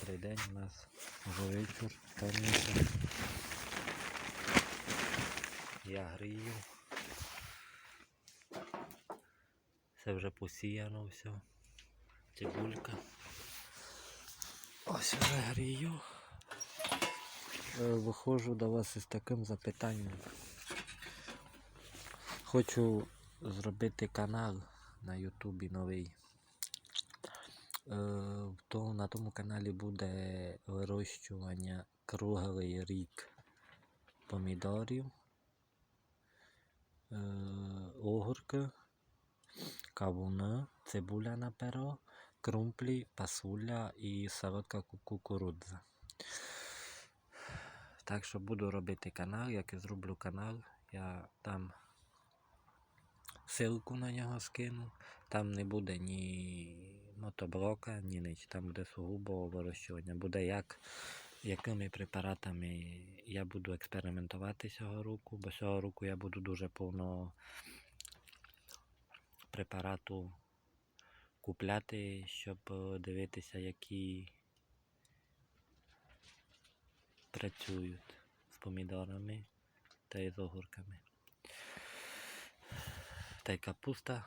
Добрий день, у нас вже вечір, темніше. Я грію. Це вже посіяно все. Цибулька. Ось вже грію. Е, Виходжу до вас із таким запитанням. Хочу зробити канал на Ютубі новий. Е, то на тому каналі буде вирощування круглий рік помідорів, е, огурки, кавуни, цибуля на перо, крумплі, пасуля і солодка кукурудза. Так що буду робити канал, як і зроблю канал, я там ссылку на нього скину. Там не буде ні мотоблока, ні ніч. Там буде сугубо вирощування. Буде як, якими препаратами я буду експериментувати цього року, бо цього року я буду дуже повно препарату купляти, щоб е, дивитися, які працюють з помідорами та й з огурками. Та й капуста